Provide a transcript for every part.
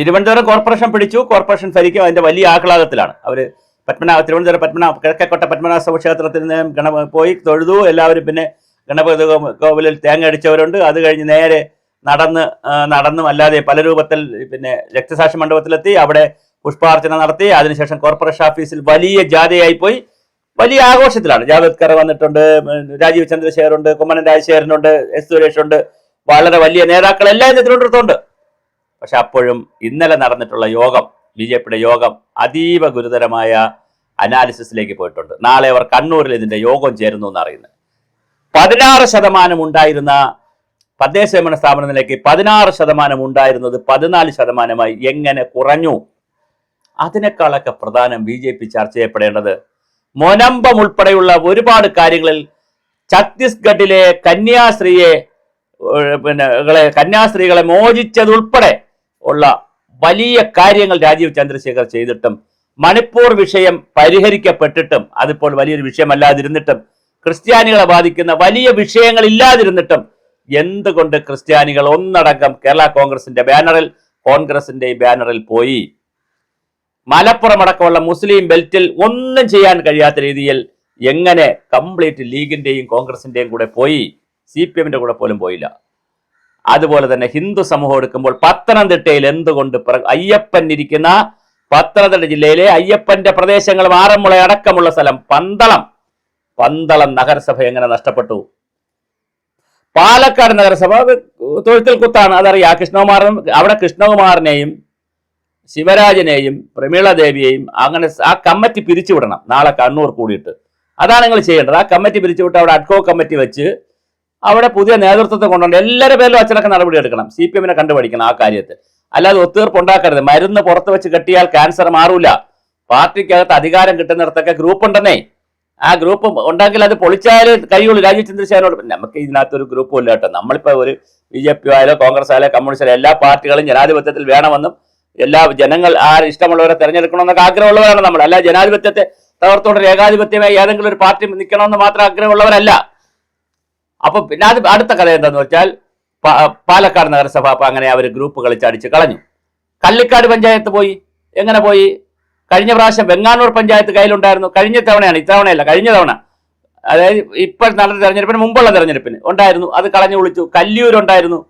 Thiruvananthapuram corporation പിടിച്ചു. Corporation ഭരിക്കും. അതിന്റെ വലിയ ആഹ്ലാദത്തിലാണ്. അവർ പത്മനാഭ തിരുവനന്തപുരം പത്മനാഭ കിഴക്കേക്കോട്ട പത്മനാഭ ക്ഷേത്രത്തിൽ നിന്ന് ഗണ പോയി തൊഴുതു. എല്ലാവരും പിന്നെ ഗണപതി കോവിലിൽ തേങ്ങ അടിച്ചവരുണ്ട്. അത് കഴിഞ്ഞ് നേരെ നടന്ന് നടന്നും അല്ലാതെ പല രൂപത്തിൽ പിന്നെ രക്തസാക്ഷി മണ്ഡപത്തിലെത്തി. അവിടെ പുഷ്പാർച്ചന നടത്തി. അതിനുശേഷം കോർപ്പറേഷൻ ഓഫീസിൽ വലിയ ജാഥയായി പോയി വലിയ ആഘോഷത്തിലാണ്. ജാവേദ്കർ വന്നിട്ടുണ്ട്. രാജീവ് ചന്ദ്രശേഖരുണ്ട് കുമ്മനൻ കുമ്മനം രാജശേഖരനുണ്ട് എസ് സുരേഷ് ഉണ്ട് വളരെ വലിയ നേതാക്കൾ എല്ലാം തിരുവനന്തപുരത്തുണ്ട്. പക്ഷെ അപ്പോഴും ഇന്നലെ നടന്നിട്ടുള്ള യോഗം ബി ജെ പിയുടെ യോഗം അതീവ ഗുരുതരമായ അനാലിസിസിലേക്ക് പോയിട്ടുണ്ട്. നാളെ അവർ കണ്ണൂരിൽ ഇതിന്റെ യോഗം ചേരുന്നു എന്ന് അറിയുന്നത് പതിനാറ് ശതമാനം ഉണ്ടായിരുന്ന തദ്ദേശ ഭരണ സ്ഥാപനത്തിലേക്ക് പതിനാറ് ശതമാനം ഉണ്ടായിരുന്നത് പതിനാല് ശതമാനമായി എങ്ങനെ കുറഞ്ഞു? അതിനേക്കാളൊക്കെ പ്രധാനം ബി ജെ പി ചർച്ച ചെയ്യപ്പെടേണ്ടത് മൊനമ്പം ഉൾപ്പെടെയുള്ള ഒരുപാട് കാര്യങ്ങളിൽ ഛത്തീസ്ഗഡിലെ കന്യാസ്ത്രീയെ പിന്നെ കളെ കന്യാസ്ത്രീകളെ മോചിച്ചതുൾപ്പെടെ ഉള്ള വലിയ കാര്യങ്ങൾ രാജീവ് ചന്ദ്രശേഖർ ചെയ്തിട്ടും മണിപ്പൂർ വിഷയം പരിഹരിക്കപ്പെട്ടിട്ടും അതിപ്പോൾ വലിയൊരു വിഷയമല്ലാതിരുന്നിട്ടും ക്രിസ്ത്യാനികളെ ബാധിക്കുന്ന വലിയ വിഷയങ്ങൾ ഇല്ലാതിരുന്നിട്ടും എന്തുകൊണ്ട് ക്രിസ്ത്യാനികൾ ഒന്നടങ്കം കേരള കോൺഗ്രസിന്റെ ബാനറിൽ കോൺഗ്രസിന്റെ ബാനറിൽ പോയി? മലപ്പുറം അടക്കമുള്ള മുസ്ലിം ബെൽറ്റിൽ ഒന്നും ചെയ്യാൻ കഴിയാത്ത രീതിയിൽ എങ്ങനെ കംപ്ലീറ്റ് ലീഗിന്റെയും കോൺഗ്രസിന്റെയും കൂടെ പോയി? സി പി എമ്മിന്റെ കൂടെ പോലും പോയില്ല. അതുപോലെ തന്നെ ഹിന്ദു സമൂഹം എടുക്കുമ്പോൾ പത്തനംതിട്ടയിൽ എന്തുകൊണ്ട് അയ്യപ്പൻ ഇരിക്കുന്ന പത്തനംതിട്ട ജില്ലയിലെ അയ്യപ്പന്റെ പ്രദേശങ്ങൾ ആറന്മുള അടക്കമുള്ള സ്ഥലം പന്തളം. പന്തളം നഗരസഭ എങ്ങനെ നഷ്ടപ്പെട്ടു? പാലക്കാട് നഗരസഭ തൊഴുത്തിൽ കുത്താണ്. അതറിയാം. കൃഷ്ണകുമാറും അവിടെ കൃഷ്ണകുമാറിനെയും ശിവരാജനെയും പ്രമീള ദേവിയെയും അങ്ങനെ ആ കമ്മിറ്റി പിരിച്ചുവിടണം. നാളെ കണ്ണൂർ കൂടിയിട്ട്. അതാണ് നിങ്ങൾ ചെയ്യേണ്ടത്. ആ കമ്മിറ്റി പിരിച്ചുവിട്ട് അവിടെ അഡ്കോ കമ്മിറ്റി വെച്ച് അവിടെ പുതിയ നേതൃത്വത്തെ കൊണ്ടുവന്ന് എല്ലാവരുടെ പേരിലും അച്ചടക്ക നടപടി എടുക്കണം. സി പി എമ്മിനെ കണ്ടുപഠിക്കണം ആ കാര്യത്തിൽ. അല്ലാതെ ഒത്തീർപ്പ് ഉണ്ടാക്കരുത്. മരുന്ന് പുറത്ത് വെച്ച് കെട്ടിയാൽ ക്യാൻസർ മാറൂല. പാർട്ടിക്കകത്ത് അധികാരം കിട്ടുന്നിടത്തൊക്കെ ഗ്രൂപ്പ് ഉണ്ടെന്നേ. ആ ഗ്രൂപ്പ് ഉണ്ടെങ്കിൽ അത് പൊളിച്ചാലേ കഴിയുള്ളൂ രാജീവ് ചന്ദ്രശേഖരനോട് നമുക്ക് ഇതിനകത്തൊരു ഗ്രൂപ്പും ഇല്ല കേട്ടോ. നമ്മളിപ്പോ ഒരു ബി ജെ പി ആയാലോ കോൺഗ്രസ് ആയാലോ കമ്മ്യൂണിസ്റ്റ് ആയാലും എല്ലാ പാർട്ടികളും ജനാധിപത്യത്തിൽ വേണമെന്നും എല്ലാ ജനങ്ങൾ ആ ഇഷ്ടമുള്ളവരെ തെരഞ്ഞെടുക്കണമെന്നൊക്കെ ആഗ്രഹമുള്ളവരാണ് നമ്മൾ. അല്ല ജനാധിപത്യത്തെ തകർത്തുകൊണ്ട് ഏകാധിപത്യമായി ഏതെങ്കിലും ഒരു പാർട്ടി നിൽക്കണമെന്ന് മാത്രം ആഗ്രഹമുള്ളവരല്ല. അപ്പൊ പിന്നെ അത് അടുത്ത കഥ എന്താന്ന് വെച്ചാൽ പാലക്കാട് നഗരസഭ അപ്പൊ അങ്ങനെ അവർ ഗ്രൂപ്പ് കളിച്ച് അടിച്ച് കളഞ്ഞു. കള്ളിക്കാട് പഞ്ചായത്ത് പോയി. എങ്ങനെ പോയി? കഴിഞ്ഞ പ്രാവശ്യം വെങ്ങാനൂർ പഞ്ചായത്ത് കയ്യിലുണ്ടായിരുന്നു. കഴിഞ്ഞ തവണയാണ് ഇത്തവണയല്ല കഴിഞ്ഞ തവണ. അതായത് ഇപ്പോൾ നടന്ന തെരഞ്ഞെടുപ്പിന് മുമ്പുള്ള തെരഞ്ഞെടുപ്പിന് ഉണ്ടായിരുന്നു. അത് കളഞ്ഞു വിളിച്ചു. കല്ലിയൂരുണ്ടായിരുന്നു.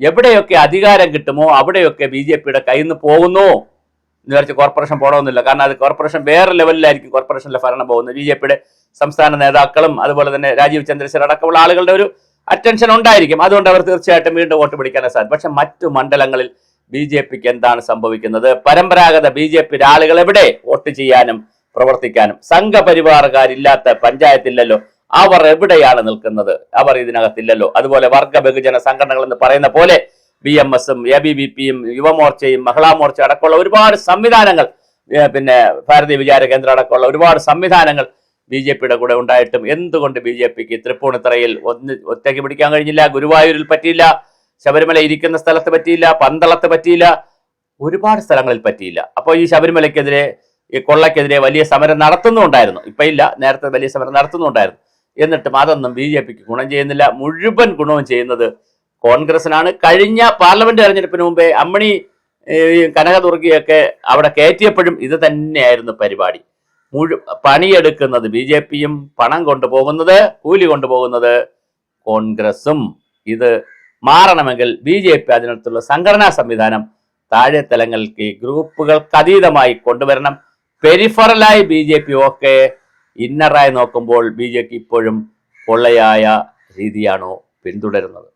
എവിടെയൊക്കെ അധികാരം കിട്ടുമോ അവിടെയൊക്കെ ബി ജെ പിയുടെ കയ്യിൽ നിന്ന് പോകുന്നു. വിചാരിച്ച് കോർപ്പറേഷൻ പോകണമെന്നില്ല കാരണം അത് കോർപ്പറേഷൻ വേറെ ലെവലിലായിരിക്കും കോർപ്പറേഷനിലെ ഭരണം പോകുന്നത്. ബി ജെ പിയുടെ സംസ്ഥാന നേതാക്കളും അതുപോലെ തന്നെ രാജീവ് ചന്ദ്രശേഖർ അടക്കമുള്ള ആളുകളുടെ ഒരു അറ്റൻഷൻ ഉണ്ടായിരിക്കും. അതുകൊണ്ട് അവർ തീർച്ചയായിട്ടും വീണ്ടും വോട്ട് പിടിക്കാനേ സാധിക്കും പക്ഷെ മറ്റു മണ്ഡലങ്ങളിൽ ബി ജെ പിക്ക് എന്താണ് സംഭവിക്കുന്നത്? പരമ്പരാഗത ബി ജെ പി ആളുകൾ എവിടെ വോട്ട് ചെയ്യാനും പ്രവർത്തിക്കാനും? സംഘപരിവാറുകാരില്ലാത്ത പഞ്ചായത്തില്ലല്ലോ. അവർ എവിടെയാണ് നിൽക്കുന്നത്? അവർ ഇതിനകത്തില്ലല്ലോ. അതുപോലെ വർഗ ബഹുജന സംഘടനകൾ എന്ന് പറയുന്ന പോലെ ബി എം എസും എ ബി ബി പിയും യുവമോർച്ചയും മഹിളാ മോർച്ച അടക്കമുള്ള ഒരുപാട് സംവിധാനങ്ങൾ പിന്നെ ഭാരതീയ വിചാര കേന്ദ്രം അടക്കമുള്ള ഒരുപാട് സംവിധാനങ്ങൾ ബി ജെ പിയുടെ കൂടെ ഉണ്ടായിട്ടും എന്തുകൊണ്ട് ബി ജെ പിക്ക് തൃപ്പൂണിത്തറയിൽ ഒന്ന് ഒറ്റയ്ക്ക് പിടിക്കാൻ കഴിഞ്ഞില്ല ഗുരുവായൂരിൽ പറ്റിയില്ല ശബരിമല ഇരിക്കുന്ന സ്ഥലത്ത് പറ്റിയില്ല പന്തളത്ത് പറ്റിയില്ല ഒരുപാട് സ്ഥലങ്ങളിൽ പറ്റിയില്ല. അപ്പോൾ ഈ ശബരിമലയ്ക്കെതിരെ ഈ കൊള്ളയ്ക്കെതിരെ വലിയ സമരം നടത്തുന്നുണ്ടായിരുന്നു ഇപ്പൊ ഇല്ല നേരത്തെ വലിയ സമരം നടത്തുന്നുണ്ടായിരുന്നു എന്നിട്ടും അതൊന്നും ബി ജെ പിക്ക് ഗുണം ചെയ്യുന്നില്ല. മുഴുവൻ ഗുണവും ചെയ്യുന്നത് കോൺഗ്രസിനാണ്. കഴിഞ്ഞ പാർലമെന്റ് തെരഞ്ഞെടുപ്പിന് മുമ്പേ അമ്മണി കനകദുർഗിയൊക്കെ അവിടെ കയറ്റിയപ്പോഴും ഇത് തന്നെയായിരുന്നു പരിപാടി. മുഴു പണിയെടുക്കുന്നത് ബി ജെ പിയും പണം കൊണ്ടുപോകുന്നത് കൂലി കൊണ്ടുപോകുന്നത് കോൺഗ്രസും. ഇത് മാറണമെങ്കിൽ ബി ജെ പി അതിനടുത്തുള്ള സംഘടനാ സംവിധാനം താഴെ തലങ്ങൾക്ക് ഗ്രൂപ്പുകൾക്ക് അതീതമായി കൊണ്ടുവരണം. പെരിഫറലായി ബി ജെ പി ഒക്കെ ഇന്നറായി നോക്കുമ്പോൾ ബി ജെ പി ഇപ്പോഴും പൊള്ളയായ രീതിയാണോ പിന്തുടരുന്നത്?